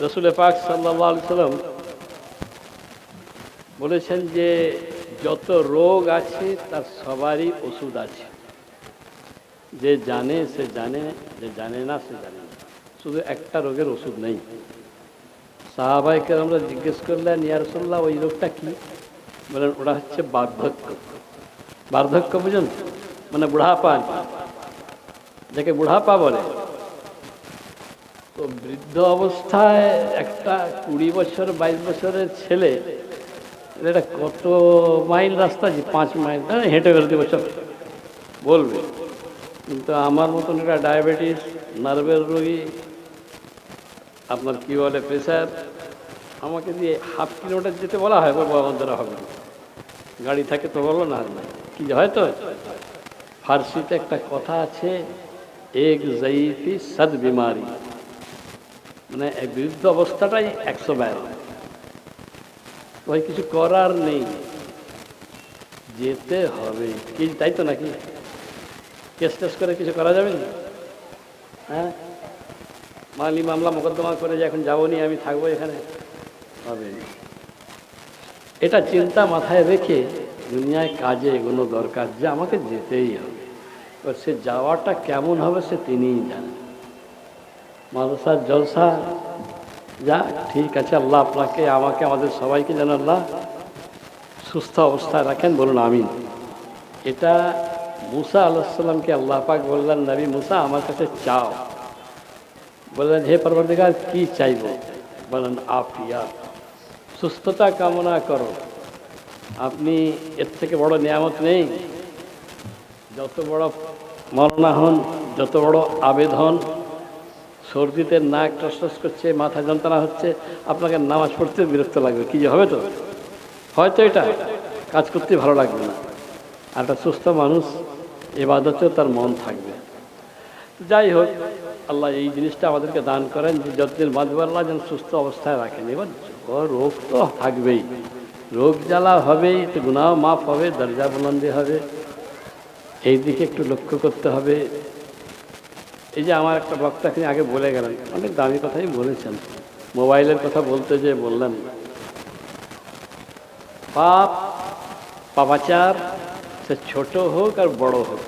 রসুল পাক সাল্লাহ সাল্লাম বলেছেন যে যত রোগ আছে, তার সবারই ওষুধ আছে। যে জানে, সে জানে, যে জানে না, সে জানে না। শুধু একটা রোগের ওষুধ নেই। সাহাবাইকে আমরা জিজ্ঞেস করলেন ইয়ারসোল্লাহ ওই রোগটা কি? বলেন, ওটা হচ্ছে বার্ধক্য। বার্ধক্য বুঝুন? মানে বুড়াপা যাকে বুড়াপা বলে। তো বৃদ্ধ অবস্থায় একটা কুড়ি বছর বাইশ বছরের ছেলে এটা কত মাইল রাস্তা যে পাঁচ মাইল না, হেঁটে বেরোতে বছর বলবে কিন্তু আমার মতন এটা ডায়াবেটিস নার্ভের রোগী আপনার কি বলে প্রেশার আমাকে দিয়ে হাফ কিলোমিটার যেতে বলা হয় বলব আমার দ্বারা হবে না। গাড়ি থাকে তো বলো না কি যে হয়তো? ফার্সিতে একটা কথা আছে এক জয়ীফি সদ বিমারি। মানে বৃদ্ধ অবস্থাটাই একশো ব্যয় ভাই কিছু করার নেই। যেতে হবে। কি, তাই তো নাকি? কেস টেস করে কিছু করা যাবে? না হ্যাঁ? মালি মামলা মোকদ্দমা করে যে এখন যাব নি আমি থাকব এখানে। হবে। এটা চিন্তা মাথায় রেখে দুনিয়ায় কাজে এগোনো দরকার যে আমাকে যেতেই হবে। এবার সে যাওয়াটা কেমন হবে সে তিনিই জানেন। মাদ্রাসার জলসা। যা, ঠিক আছে, আল্লাহ আপনাকে, আমাকে, আমাদের সবাইকে যেন আল্লাহ সুস্থ অবস্থায় রাখেন, বলুন আমিন। এটা মুসা আলাহিসাল্লামকে আল্লাহ পাক বললেন, নবী মুসা, আমার কাছে চাও। বললেন, হে পরবর্তীকার, কি চাইব? বলেন আফিয়া, সুস্থতা কামনা করো। আপনি এর থেকে বড় নিয়ামত নেই। যত বড় মরনা হন, যত বড় আবেদন সর্দিতে নাক টসটস করছে, মাথা যন্ত্রণা হচ্ছে, আপনাকে নামাজ পড়তে বিরক্ত লাগবে। কি যে হবে তো? হয়তো এটা। কাজ করতে ভালো লাগবে না। আর একটা সুস্থ মানুষ, এবাদতেও তার মন থাকবে। যাই হোক, আল্লাহ এই জিনিসটা আমাদেরকে দান করেন যে যতদিন বাঁধবে আল্লাহ যেন সুস্থ অবস্থায় রাখেন। এবার রোগ তো থাকবেই। রোগ জ্বালা হবেই তো গুণাও মাফ হবে, দরজা বুলন্দি হবে। এই দিকে একটু লক্ষ্য করতে হবে। এই যে আমার একটা বক্তা তিনি আগে বলে গেলেন, অনেক দামি কথাই বলেছেন। মোবাইলের কথা বলতে যে বললেন পাপ পাপাচার, সে ছোট হোক আর বড় হোক,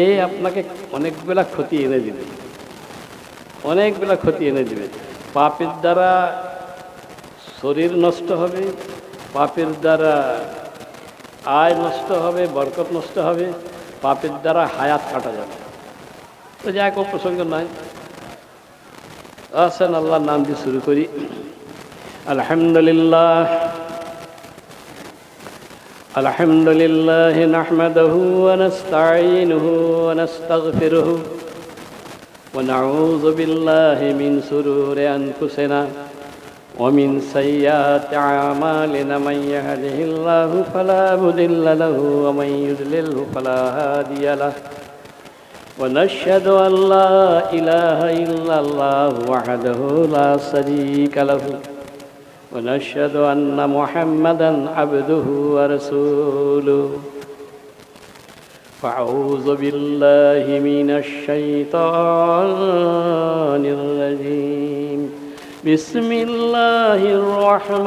এ আপনাকে অনেক বেলা ক্ষতি এনে দিবে। অনেক বেলা ক্ষতি এনে দিবে। পাপের দ্বারা শরীর নষ্ট হবে, পাপের দ্বারা আয় নষ্ট হবে, বরকত নষ্ট হবে, পাপের দ্বারা হায়াত কাটা যাবে। তো যাই হোক প্রসঙ্গ নয় আসেন আল্লাহর নাম দিয়ে শুরু করি আলহামদুলিল্লাহ الحمد لله نحمده ونستعينه ونستغفره ونعوذ بالله من سرور أنفسنا ومن سيئات أعمالنا من يهده الله فلا مضل له ومن يضلله فلا هادي له ونشهد أن لا إله إلا الله وحده لا شريك له. ونشهد أن محمدا عبده ورسوله. فأعوذ بالله من الشيطان الرجيم. بسم الله الرحمن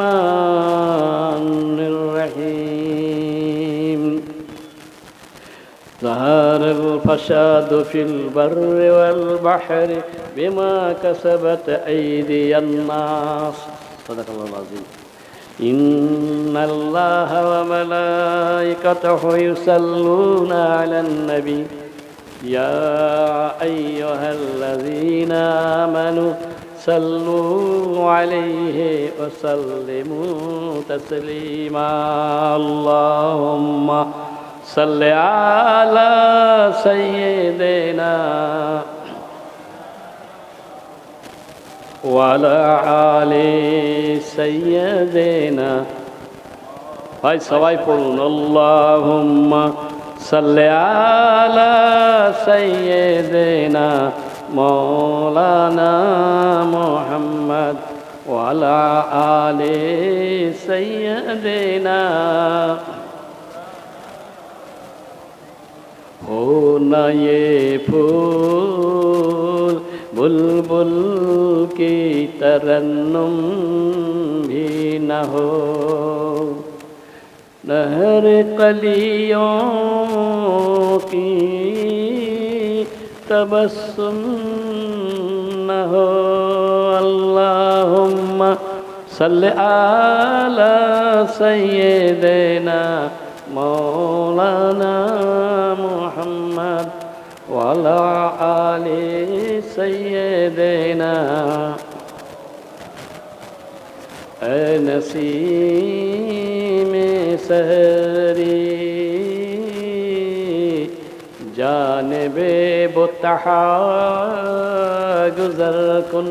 الرحيم. ظهر الفساد في البر والبحر بما كسبت أيدي الناس. صدق الله العظيم. إن الله وملائكته يصلون على النبي. يا أيها الذين آمنوا صلوا عليه وسلموا تسليما. اللهم صل على سيدنا وعلى آل سيدنا ভাই সবাই পড়ুন আল্লাহুম্মা সাল্লি আলা সাইয়্যিদিনা মাওলানা মুহাম্মদ ওয়ালা আলি সাইয়্যিদিনা ও নায়ে ফুল, বুলবুল কি তরন্নুম ভি না হো। নহর কলিও কি তবসুম না হো। আল্লাহুম্মা صل على سيدنا مولانا محمد وعلى آل سيدنا اے نسیم سہری جانب بتحا گزر کن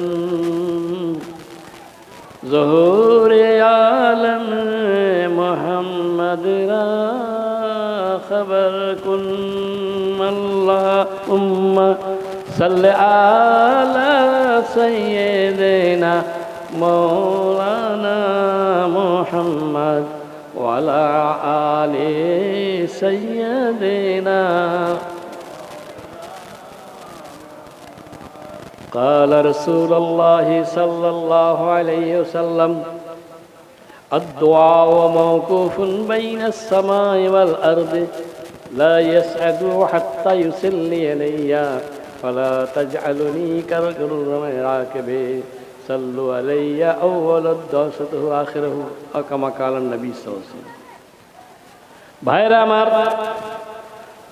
ظهور عالم محمد را خبر کن اللهم صل على سيدنا مولانا محمد وعلى آل سيدنا قال رسول الله صلى الله عليه وسلم الدعاء موقوف بين السماء والأرض لا يسعد حتى يصلي إلي فلا تجعلني كالغر الراكب صلوا علي أول الدوسة آخره أو كما قال النبي صلى الله عليه وسلم ভাইরা আমার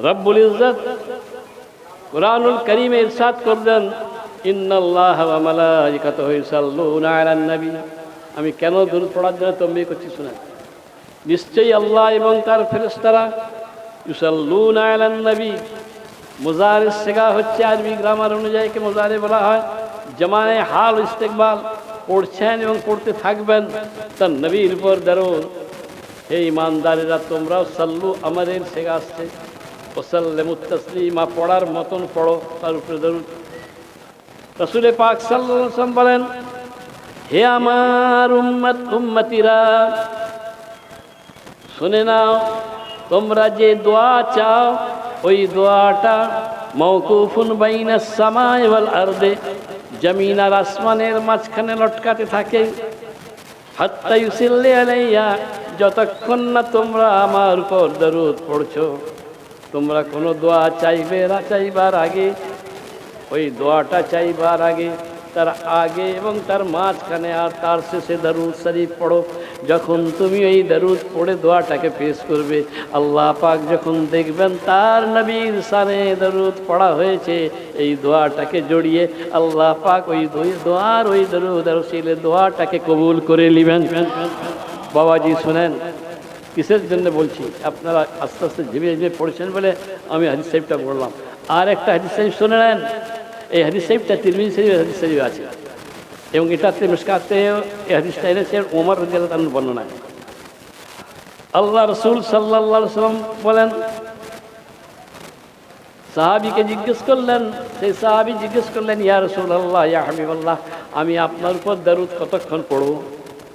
রব্বুল ইজ্জত কোরআনুল করিমে ইরশাদ করলেন নবী। আমি কেন দরুদ পড়ার জন্য তম্বি করছি শুনেন। নিশ্চয়ই আল্লাহ এবং তার ফেরেশতারা ইউসাল্লুনা আলান নবী। মুজারে শেখা হচ্ছে আরবি গ্রামার অনুযায়ী কে মুজারে বলা হয়। জমানে হাল ইস্তেকবাল পড়ছেন এবং পড়তে থাকবেন। তার নবীর উপর দরুদ হে ইমানদারেরা, তোমরাও সাল্লু আমাদের শেখা আসছে। ওসাল্লেমু তসলিমা পড়ার মতন পড়ো, তার উপরে দরুদ রসুলে পাক সাল্লাম বলেন, হে আমার উম্মত, উম্মতিরা, শুনে নাও, তোমরা যে দোয়া চাও, ওই দোয়াটা মৌকুফুন বাইনা সামায় আরদে, জমিন আর আসমানের মাঝখানে লটকাতে থাকে। হাত্তা ইউসিল্লি আলাইয়া যতক্ষণ না তোমরা আমার উপর দরুদ পড়ছো, তোমরা কোনো দোয়া চাইবে না চাইবার আগে ওই দোয়াটা চাইবার আগে, তার আগে এবং তার মাঝখানে আর তার শেষে দারুদ শরীফ পড়ো। যখন তুমি এই দারুদ পড়ে দোয়াটাকে পেশ করবে, আল্লাহ পাক যখন দেখবেন তার নবীর সানে দারুদ পড়া হয়েছে, এই দোয়াটাকে জড়িয়ে আল্লাহ পাক ওই দোয়ার ওই দারুদ রসিলে দোয়াটাকে কবুল করে নেবেন। বাবাজি শুনেন, কিসের জন্য বলছি, আপনারা আস্তে আস্তে ঝিমে ঝিমে পড়েছেন বলে আমি হাদিস সাহেবটা বললাম আর একটা হাদিস সাহেব শুনে নেন এই হাদিস সাহেবটা তিরমিজি শরীফ হাদিস শরীফ আছে। এবং এটাতে মিসকাতে এই হাদিসটা এনেছে ওমর রাজিয়াল্লাহু তাআলার বর্ণনায় আল্লাহ রসুল আলাইহি সাল্লাম বলেন সাহাবিকে জিজ্ঞেস করলেন সেই সাহাবি জিজ্ঞেস করলেন ইয়া রসুল আল্লাহ ইয়া হাবিবাল্লাহ আমি আপনার উপর দারুদ কতক্ষণ পড়ব?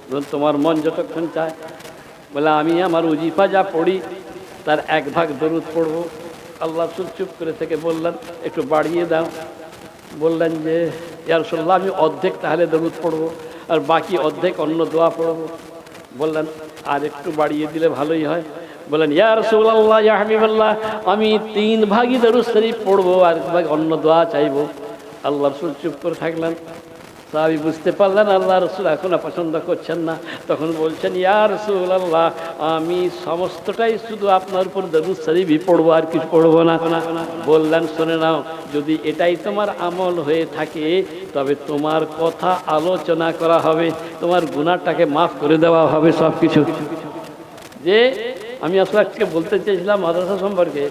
বলুন, তোমার মন যতক্ষণ চায়। বলে আমি আমার উজিফা যা পড়ি তার এক ভাগ দরুদ পড়ব। আল্লাহ রসুল চুপ করে থেকে বললেন একটু বাড়িয়ে দাও। বললেন যে ইয়ারসোল্লাহ আমি অর্ধেক তাহলে দরুদ পড়ব আর বাকি অর্ধেক অন্য দোয়া পড়ব। বললেন, আর একটু বাড়িয়ে দিলে ভালোই হয়। বললেন, ইয়া রসুল্লাহ ইয়া হাবিবাল্লাহ, আমি তিন ভাগই দরুদ শরীফ পড়ব আর এক ভাগ অন্য দোয়া চাইব। আল্লাহ রসুল চুপ করে থাকলেন। সাহাবি বুঝতে পারলেন আল্লাহ রসুল এখনও পছন্দ করছেন না। তখন বলছেন, ইয়া রসুল আল্লাহ আমি সমস্তটাই শুধু আপনার উপর দরুদ শরীফই পড়ব, আর কিছু পড়ব না। বললেন, শুনে নাও, যদি এটাই তোমার আমল হয়ে থাকে, তবে তোমার কথা আলোচনা করা হবে, তোমার গুণাটাকে মাফ করে দেওয়া হবে সব কিছু যে আমি আসলে আজকে বলতে চেয়েছিলাম মাদ্রাসা সম্পর্কে,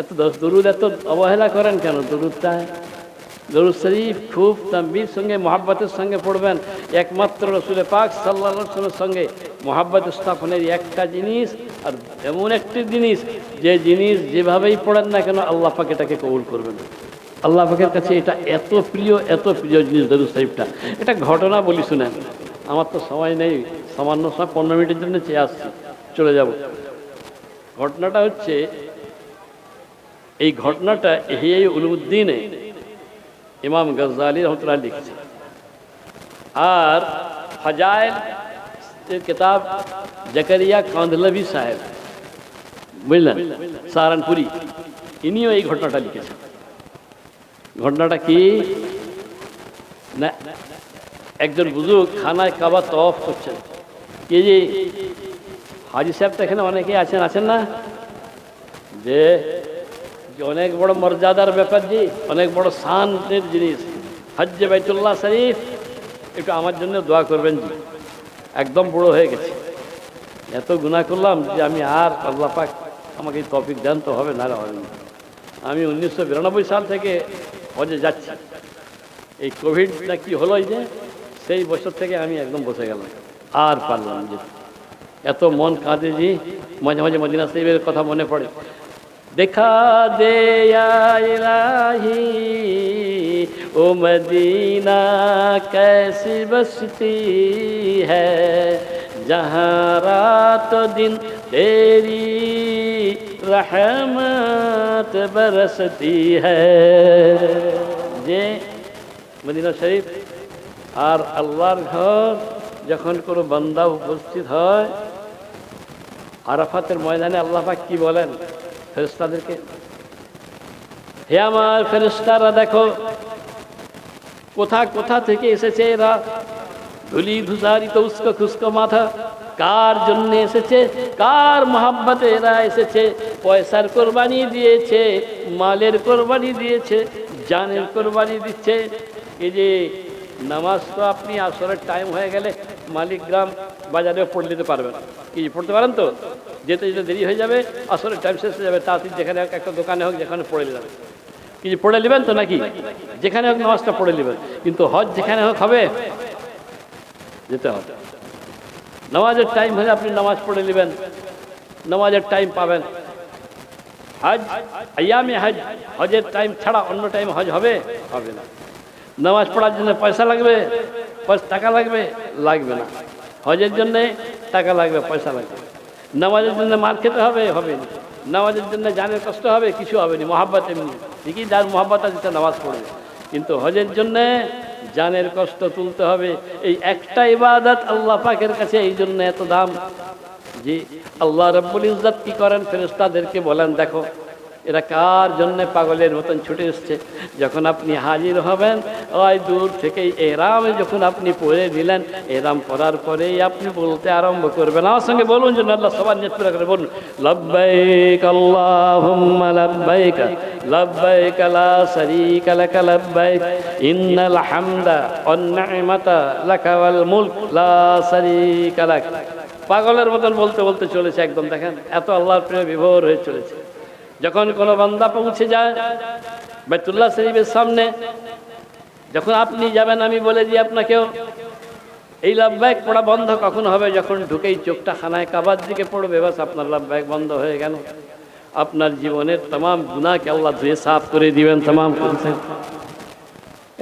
এত দরুদ, এত অবহেলা করেন কেন? দরুদটা দরুদ শরীফ খুব তাম্বির সঙ্গে, মহাব্বতের সঙ্গে পড়বেন। একমাত্র রসুলের পাক সাল্লাহ সাল্লামের সঙ্গে। মহাব্বত স্থাপনের একটা জিনিস আর এমন একটি জিনিস, যে জিনিস যেভাবেই পড়েন না কেন আল্লাহ পাক এটাকে কবুল করবেন আল্লাহ পাকের কাছে এটা এত প্রিয় এত প্রিয় জিনিস দরুদ শরীফটা। এটা ঘটনা বলি শুনেন। আমার তো সময় নেই, সামান্য সময়, পনেরো মিনিটের জন্য চেয়ে আসছি। চলে যাব। ঘটনাটা হচ্ছে, এই ঘটনাটা এহিয়াই উলুদ্দিনে ইমাম গজ্জালি রহমতুল্লাহ লিখেছে আর ফজাইল এর কিতাব জাকারিয়া কাঁধলভি সাহেব বুঝলেন সাহারানপুরি ইনিও এই ঘটনাটা লিখেছেন ঘটনাটা কি না একজন বুজুর্গ খানায় কাবা তফ করছেন এই যে হাজি সাহেব তো এখানে অনেকেই আছেন আছেন না যে যে অনেক বড় মর্যাদার ব্যাপার জি, অনেক বড় শান্তির জিনিস। হজ্জে বাইতুল্লাহ শরীফ, একটু আমার জন্য দোয়া করবেন জি। একদম বড় হয়ে গেছে। এত গুণা করলাম যে আমি আর আল্লাহ পাক আমাকে এই টপিক দেন তো হবে না হবে না। আমি উনিশশো বিরানব্বই সাল থেকে হজে যাচ্ছি। এই কোভিড না কি হলো যে, সেই বছর থেকে আমি একদম বসে গেলাম। আর পারলাম যেতে এত মন কাঁদে যে মাঝে মাঝে মদিনা সাহেবের কথা মনে পড়ে। দেখা দে ইয়া ইলাহি ও মদিনা कैसी बसती है जहाँ रात दिन तेरी रहमत बरसती है যে মদিনা শরীফ আর আল্লাহর ঘর যখন কোনো বান্দা উপস্থিত হয় আরাফাতের ময়দানে আল্লাহ পাক কি বলেন ফেরেস্তাদেরকে হে আমার ফেরেস্তারা দেখো কোথা কোথা থেকে এসেছে এরা? ধুলি ধুসারিত উস্কো খুস্কো, মাথা, কার জন্য এসেছে? কার মহাব্বতে এরা এসেছে? পয়সার কোরবানি দিয়েছে, মালের কোরবানি দিয়েছে, জানের কোরবানি দিচ্ছে। এই যে নামাজ তো আপনি আসরের টাইম হয়ে গেলে মালিকগ্রাম বাজারেও পড়ে নিতে পারবেন। কি, পড়তে পারেন তো? যেতে যেতে দেরি হয়ে যাবে, আসলে টাইম শেষ হয়ে যাবে তাড়াতাড়ি যেখানে হোক, একটা দোকানে হোক, যেখানে পড়ে নেবেন কিছু পড়ে নেবেন তো নাকি? যেখানে হোক নামাজটা পড়ে নেবেন। কিন্তু হজ যেখানে হোক হবে, যেতে হবে। নামাজের টাইম হলে আপনি নামাজ পড়ে নেবেন, নামাজের টাইম পাবেন। হজ, আয়ামে হজ, হজের টাইম ছাড়া অন্য টাইম হজ হবে হবে না। নামাজ পড়ার জন্য পয়সা লাগবে টাকা লাগবে লাগবে না। হজের জন্য টাকা লাগবে, পয়সা লাগবে। নামাজের জন্য মার খেতে হবে হবে না। নামাজের জন্য জানের কষ্ট হবে, কিছু হবে না। মহাব্বত এমনি। ঠিকই যার মহাব্বত আছে নামাজ পড়বে। কিন্তু হজের জন্যে জানের কষ্ট তুলতে হবে। এই একটা ইবাদত আল্লাহ পাকের কাছে এই জন্য এত দাম জি আল্লাহ রব্বুল ইজ্জত কি করেন? ফেরেশতাদেরকে বলেন, দেখো এরা কার জন্যে পাগলের মতন ছুটে এসছে? যখন আপনি হাজির হবেন, ওই দূর থেকেই এরামে যখন আপনি পড়ে দিলেন, এরাম পড়ার পরেই আপনি বলতে আরম্ভ করবেন। আমার সঙ্গে বলুন যে আল্লাহ সবার নেত করে, বলুন, লব্বাইক আল্লাহুম্মা লব্বাইক লব্বাইক লা শারীকা লাক লব্বাইক, ইন্নাল হামদা ওয়ান নি'মাতা লাকা ওয়াল মুলক, লা শারীকা লাক। পাগলের মতন বলতে বলতে চলেছে একদম, দেখেন, এত আল্লাহর প্রেমে বিভোর হয়ে চলেছে। যখন কোনো বান্দা পৌঁছে যায়, বেতুল্লাহ শরীফের সামনে, যখন আপনি যাবেন, আমি বলে দিই আপনাকেও, এই লাভবায়ক পড়া বন্ধ কখন হবে? যখন ঢুকেই চোখটা খানায় কাবার দিকে পড়বে, বাস আপনার লাভবায়ক বন্ধ হয়ে গেল। আপনার জীবনের তমাম গুণাকে আল্লাহ ধুয়ে সাফ করে দিবেন, তমাম করছেন।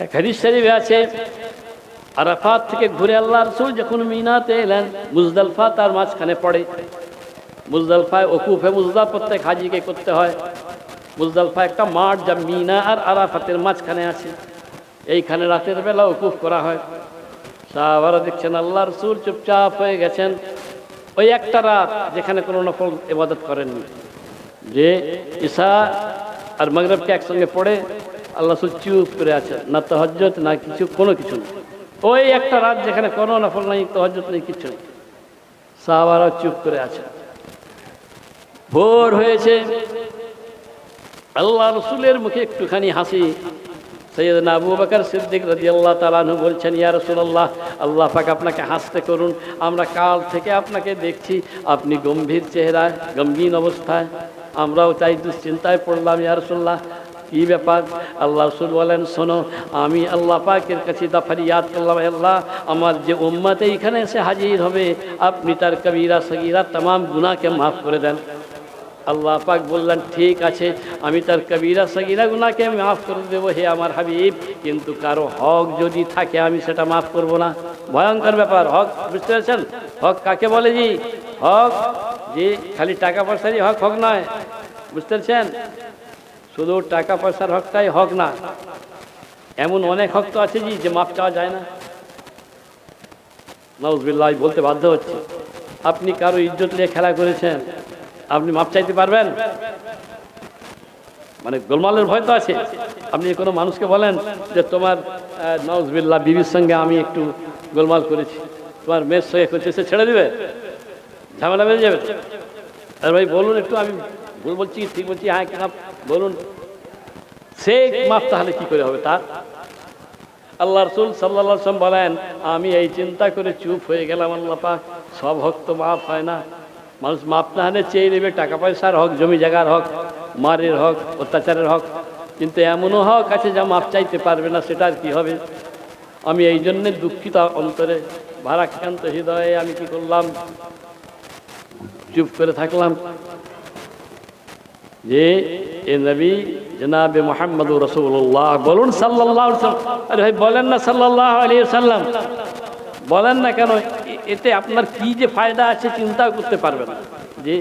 এক শরীফে আছে, আরাফাত থেকে ঘুরে আল্লাহ রসুল যখন মিনাতে এলেন, মুজদালফা তার মাঝখানে পড়ে। মুজদালফায় ওকুফে মুজদা প্রত্যেক হাজিকে করতে হয়। মুজদালফা একটা মাঠ যা মিনা আর আরাফাতের মাঝখানে আছে। এইখানে রাতের বেলা ওকুফ করা হয়। সাহাবারা দেখছেন, আল্লাহ রসুল চুপচাপ হয়ে গেছেন। ওই একটা রাত যেখানে কোনো নফল ইবাদত করেননি। যে ঈশা আর মগরবকে একসঙ্গে পড়ে আল্লাহ রসুল চুপ করে আছে না তহজ্জত না কিছু, কোনো কিছু নেই ওই একটা রাত যেখানে কোনো নফল নেই তহজ্জত নেই, কিছু নেই। সাহাবারা চুপ করে আছে ভোর হয়েছে। আল্লাহ রসুলের মুখে একটুখানি হাসি। সৈয়দনা আবু বকর সিদ্দিক রাজি আল্লাহ তালানহু বলছেন, ইয়া রসুল্লাহ আল্লাহ পাক আপনাকে হাসতে করুন। আমরা কাল থেকে আপনাকে দেখছি। আপনি গম্ভীর চেহারায়, গম্ভীর অবস্থায়। আমরাও তাই দুশ্চিন্তায় পড়লাম, ইয়া রসুল্লাহ কি ব্যাপার? আল্লাহ রসুল বলেন, শোনো, আমি আল্লাহ পাকের কাছে দফারি ইয়াদ করলাম আল্লাহ, আমার যে উম্মাতে এখানে এসে হাজির হবে। আপনি তার কবিরা, সগিরা তাম গুনাহকে মাফ করে দেন। আল্লাহ পাক বললেন, ঠিক আছে, আমি তার কবিরা সগিরা গুনাকে মাফ করে দেবো, হে আমার হাবিব। কিন্তু কারও হক যদি থাকে, আমি সেটা মাফ করব না। ভয়ঙ্কর ব্যাপার, হক, বুঝতে পেরেছেন? হক কাকে বলে জি? হক যে খালি টাকা পয়সারই হক হক নয়। বুঝতে পেরেছেন? শুধু টাকা পয়সার হকটাই হক না। এমন অনেক হক তো আছে জি, যে মাপ চাওয়া যায় না। নজবিল্লাহ বলতে বাধ্য হচ্ছে। আপনি কারও ইজ্জত নিয়ে খেলা করেছেন? আপনি মাপ চাইতে পারবেন? মানে গোলমালের ভয় তো আছে। আপনি কোনো মানুষকে বলেন যে, তোমার নজবিল্লা বিবির সঙ্গে আমি একটু গোলমাল করেছি। তোমার মেয়ের সঙ্গে করছে সে ছেড়ে দেবে। ঝামেলা বেড়ে যাবে। আর ভাই, বলুন একটু, আমি ভুল বলছি ঠিক বলছি? হ্যাঁ কিনা? বলুন। সে মাপ তাহলে কি করে হবে তার? আল্লাহ রসুল সাল্লাহ বলেন, আমি এই চিন্তা করে চুপ হয়ে গেলাম, আল্লাহ পাক। সব হক তো মাফ হয় না। মানুষ মাপ না হলে চেয়ে নেবে, টাকা পয়সার হক, জমি জায়গার হক, মারের হক, অত্যাচারের হক। কিন্তু এমনও হক আছে যা মাপ চাইতে পারবে না সেটা আর কী হবে? আমি এই জন্যে দুঃখিত অন্তরে, ভারাক্রান্ত হৃদয়ে আমি কি করলাম? চুপ করে থাকলাম। যে এ নবী জনাবে মোহাম্মদ রসুল্লাহ বলুন সাল্লাহ আরে ভাই, বলেন না সাল্লাহ আলী সাল্লাম। বলেন না কেন? এতে আপনার কি যে ফায়দা আছে চিন্তাও করতে পারবেন যে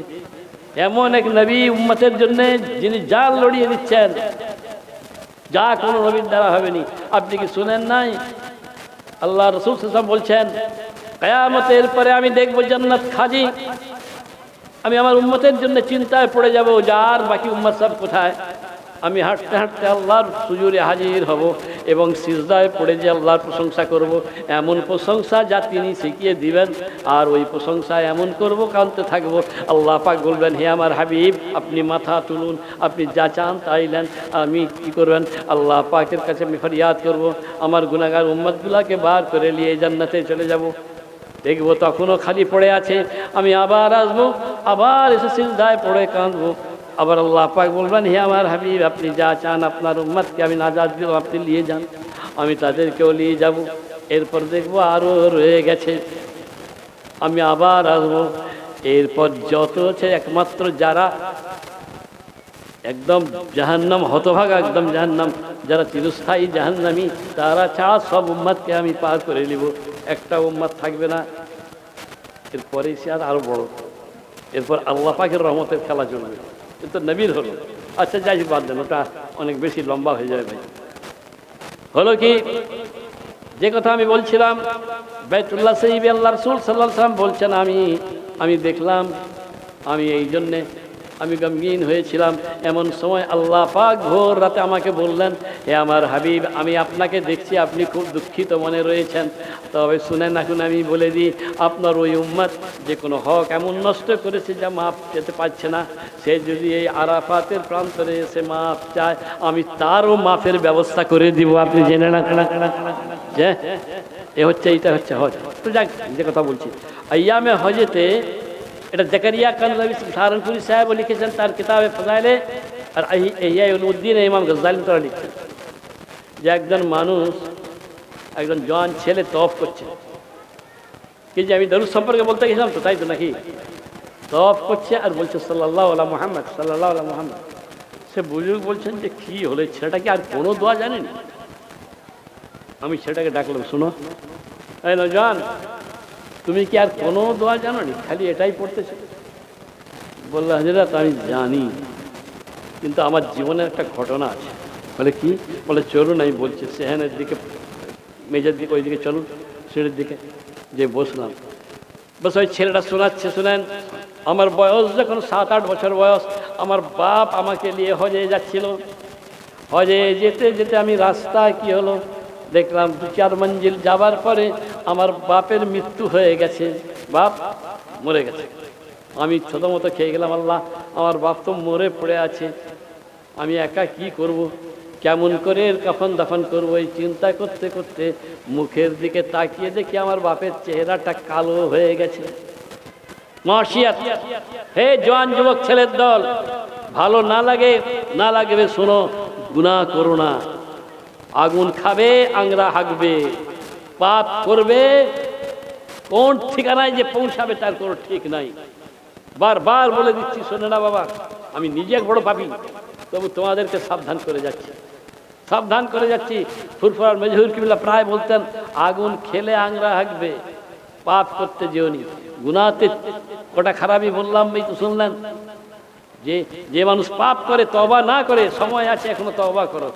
এমন এক নবী উম্মতের জন্য যিনি জাল লড়িয়ে দিচ্ছেন, যা কোনো নবীর দ্বারা হবেনি। আপনি কি শুনেন নাই? আল্লাহ রসুল সাল্লাম বলছেন, কেয়ামতের পরে আমি দেখব জান্নাত খাজি। আমি আমার উম্মতের জন্য চিন্তায় পড়ে যাব, যার বাকি উম্মত সব কোথায়? আমি হাঁটতে হাঁটতে আল্লাহর সুজুরে হাজির হব এবং সিজদায় পড়ে যে আল্লাহর প্রশংসা করব, এমন প্রশংসা যা তিনি শিখিয়ে দিবেন। আর ওই প্রশংসা এমন করব, কানতে থাকব। আল্লাহ পাক বলবেন, হে আমার হাবিব, আপনি মাথা তুলুন, আপনি যা চান তাই নেন, আমি কি করবেন? আল্লাহ পাকের কাছে আমি ফরিয়াদ করব, আমার গুনাগার উম্মতগুলাকে বার করে নিয়ে জান্নাতে চলে যাব। দেখব তখনও খালি পড়ে আছে, আমি আবার আসব, আবার এসে সিজদায় পড়ে কাঁদবো। আবার আল্লাহ পাক বলবেন, হে আমার হাবিব, আপনি যা চান আপনার উম্মতকে আমি নাজাদ দিব আপনি নিয়ে যান, আমি তাদেরকেও নিয়ে যাব। এরপর দেখব আরও রয়ে গেছে। আমি আবার আসব। এরপর যত আছে একমাত্র যারা একদম জাহান্নাম, হতভাগা একদম জাহান্নাম, যারা চিরস্থায়ী জাহান্নামি, তারা ছাড়া সব উম্মাদকে আমি পার করে নিব। একটা উম্মাদ থাকবে না। এরপরে সে আর আরও বড়। এরপর আল্লাহ পাকের রহমতের খেলা চলবে। কিন্তু নবীর হলো। আচ্ছা যাই বাদ দেন, ওটা অনেক বেশি লম্বা হয়ে যাবে ভাই। হলো কি, যে কথা আমি বলছিলাম, বেতুল্লাহ সাহিব আল্লাহ রসুল সাল্লাহ সাল্লাম বলছেন, আমি আমি দেখলাম, আমি এই জন্যে আমি গমগীন হয়েছিলাম। এমন সময় আল্লাহ পাক ভোর রাতে আমাকে বললেন, হে আমার হাবিব, আমি আপনাকে দেখছি, আপনি খুব দুঃখিত মনে রয়েছেন। তবে শুনেন এখন আমি বলে দিই, আপনার ওই উম্মত যে কোনো হক এমন নষ্ট করেছে যা মাপ যেতে পারছে না। সে যদি এই আরাফাতের প্রান্তরে এসে মাপ চায়, আমি তারও মাফের ব্যবস্থা করে দিব। আপনি জেনে না এ হচ্ছে, এইটা হচ্ছে হজ। তো যাক, যে কথা বলছি। আয়ামে হজেতে এটা জাকারিয়া কানলাবি সাহারানপুরি সাহেব লিখেছেন, তার কিতাবে ফজাইলে, আর উদ্দিন ইমাম গজালিম তারা লিখছেন। যে একজন মানুষ, একজন জওয়ান ছেলে তফ করছে। কি যে আমি দরুদ সম্পর্কে বলতে গেছিলাম তো, তাই তো নাকি? তফ করছে আর বলছে সাল্লাহ আল্লাহ মোহাম্মদ সাল্লাহ আল্লাহ মোহাম্মদ। সে বুজুর্গ বলছেন যে কি হলে ছেলেটা কি আর কোনো দোয়া জানেনি? আমি ছেলেটাকে ডাকলাম, শুনো। এই নজান তুমি কি আর কোনো দোয়া জানো নি খালি এটাই পড়তেছো বলল হাজিরাত আমি জানি, কিন্তু আমার জীবনে একটা ঘটনা আছে। বলে, কি? বলে, চলুন, আমি বলছি, সেহানের দিকে মেজের দিকে ওই দিকে চলুন, সিঁড়ির দিকে, যে বসলাম। বস, ওই ছেলেটা শোনাচ্ছে, শুনেন, আমার বয়স যখন সাত আট বছর বয়স, আমার বাপ আমাকে নিয়ে হজে যাচ্ছিল। হজে যেতে যেতে আমি রাস্তায় কি হলো? দেখলাম দু চার মঞ্জিল যাবার পরে আমার বাপের মৃত্যু হয়ে গেছে। বাপ মরে গেছে। আমি ছোটো মতো খেয়ে গেলাম, আল্লাহ, আমার বাপ তো মরে পড়ে আছে। আমি একা কি করব। কেমন করে এর কফন দাফন করব? এই চিন্তা করতে করতে মুখের দিকে তাকিয়ে দেখি আমার বাপের চেহারাটা কালো হয়ে গেছে। হে জওয়ান যুবক ছেলের দল, ভালো না লাগে, না লাগবে শোনো গুণা করো না। আগুন খাবে, আংরা হাঁকবে পাপ করবে, কোন ঠিকানায় যে পৌঁছাবে তার কোনো ঠিক নাই। বারবার বলে দিচ্ছি, শোনে না বাবা, আমি নিজে এক বড় পাপি, তবু তোমাদেরকে সাবধান করে যাচ্ছি। সাবধান করে যাচ্ছি। ফুরফুরার মেজহুর কিবলা প্রায় বলতেন, আগুন খেলে আংরা হাঁকবে পাপ করতে যেওনি গুনাতে কটা খারাপই বললাম, এই তো শুনলেন। যে যে মানুষ পাপ করে তবা না করে, সময় আছে এখনও তবা করো।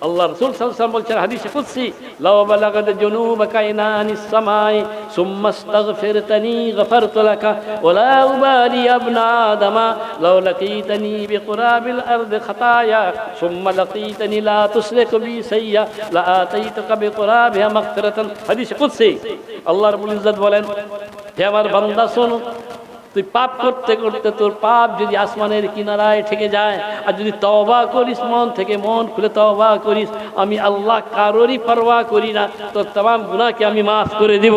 আল্লাহ রসুল সাল্লাম বলছেন হাদিসে কুদসি লাও বালাগাত জুনুবাকা ইনানিস সামাই সুম্মা আস্তাগফিরতানি গফারতু লাকা ওয়ালা উবালি আবনা আদমা লাও লাকিতানি বিকুরাবিল আরদ খাতায়া সুম্মা লাকিতানি লা তুশরিক বি সাইয়্যা লা আতাইতুকা বিকুরাবিহা মাগফিরাতান হাদিসে কুদসি আল্লাহ রাব্বুল ইজ্জত বলেন হে আমার বান্দা শোনো তুই পাপ করতে করতে তোর পাপ যদি আসমানের কিনারায় ঠেকে যায়, আর যদি তওবা করিস, মন থেকে মন খুলে তওবা করিস, আমি আল্লাহ কারোরই পরোয়া করি না, তোর তাম গুণাকে আমি মাফ করে দিব।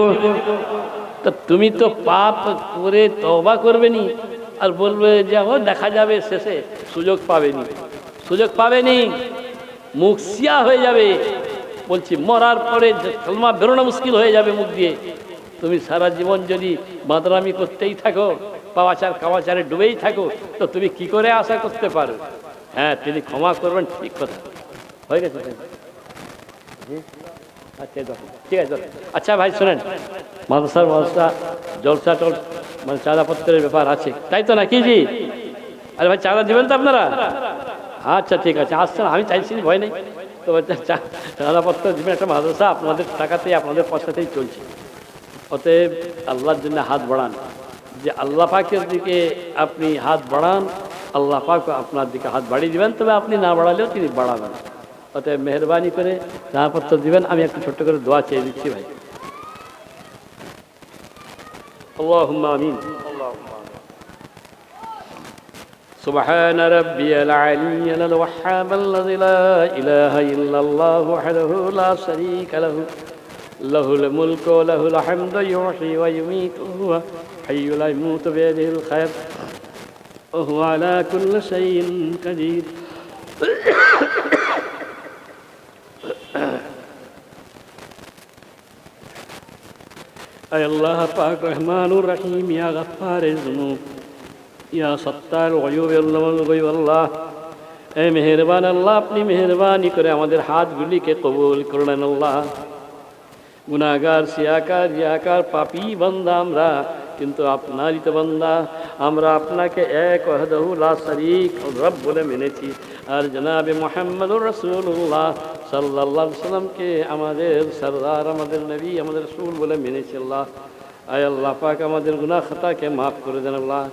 তা তুমি তো পাপ করে তওবা করবে নি আর বলবে যে দেখা যাবে শেষে সুযোগ পাবেনি। সুযোগ পাবেনি, মুখ সিয়া হয়ে যাবে। বলছি, মরার পরে যে কলমা বেরোনো মুশকিল হয়ে যাবে মুখ দিয়ে। তুমি সারা জীবন যদি বাদরামি করতেই থাকো, পাওয়াচার কাওয়াচারে ডুবেই থাকো, তো তুমি কি করে আশা করতে পারো? হ্যাঁ তিনি ক্ষমা করবেন, ঠিক কথা। হয়ে গেছে? আচ্ছা ঠিক আছে। আচ্ছা ভাই, শোনেন। মাদ্রাসার মাদ্রাসা, জলসা টল মানে চাঁদাপত্রের ব্যাপার আছে। তাই তো না নাকি জি? আরে ভাই, চাঁদা দেবেন তো আপনারা? আচ্ছা ঠিক আছে। আসছেন, আমি চাইছি, ভয় নেই। তো চাঁদাপত্র দেবেন, একটা মাদ্রাসা আপনাদের টাকাতেই, আপনাদের পয়সাতেই চলছে। অতএব আল্লাহর জন্য হাত বাড়ান। যে আল্লাহ পাকের দিকে আপনি হাত বাড়ান, আল্লাহ পাক আপনার দিকে হাত বাড়িয়ে দিবেন, তবে আপনি না বাড়ালেও তিনি বাড়াবেন। অতএব মেহরবানি করে জামাপত্র দিবেন। আমি একটু ছোট্ট করে দোয়া চেয়ে দিচ্ছি ভাই। আল্লাহ آمين سبحان ربي العلي الوهاب الذي لا إله إلا الله وحده لا شريك له له الملك وله الحمد يحيي ويميت وهو حي لا يموت بيده الخير وهو على كل شيء قدير. أي الله پاک رحمان الرحيم يا غفار الذنوب يا ستار الغیوب الغیب اللہ اے مہربان اللہ اپنی مہربانی کرے ہمارے ہاتھ گلی کے قبول کرنے اللہ গুনাগার সিয়াকার, জিয়াকার, পাপি বান্দা আমরা। কিন্তু আপনারই তো বান্দা, আমরা আপনাকে এক ওয়াহদাহুল্লাহ শরীক রব বলে মেনেছি। আর জনাবে মোহাম্মদুর রসুল্লাহ সাল্লাহ সাল্লামকে আমাদের সরদার, আমাদের নবী, আমাদের রসুল বলে মেনেছি আল্লাহ। আয় আল্লাহ পাক আমাদের গুনাহ খাতাকে মাফ করে দেন আল্লাহ।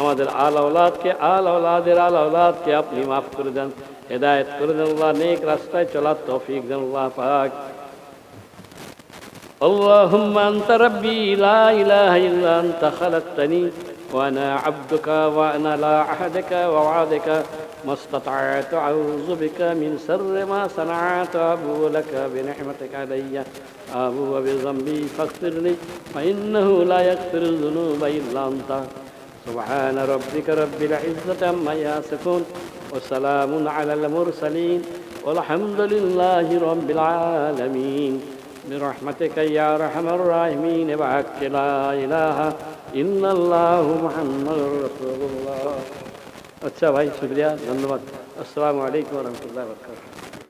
আমাদের আল আওলাদকে আল আওলাদের আল আওলাদকে আপনি মাফ করে দেন। হেদায়ত করে দেন আল্লাহ, নেক রাস্তায় চলার তৌফিক দেন আল্লাহ পাক। اللهم أنت ربي لا إله إلا أنت خلقتني وأنا عبدك وأنا لا عهدك ووعدك. ما استطعت أعوذ بك من شر ما صنعت أبو لك بنعمتك علي. أبو بذنبي فاغفر لي فإنه لا يغفر الذنوب إلا أنت. سبحان ربك رب العزة عما يصفون وسلام على المرسلين والحمد لله رب العالمين. برحمتك يا ارحم الراحمين بحق لا اله الا الله محمد رسول الله আচ্ছা ভাই শুক্রিয়া ধন্যবাদ আসসালামু আলাইকুম রহমতুল্লাহ বরকাত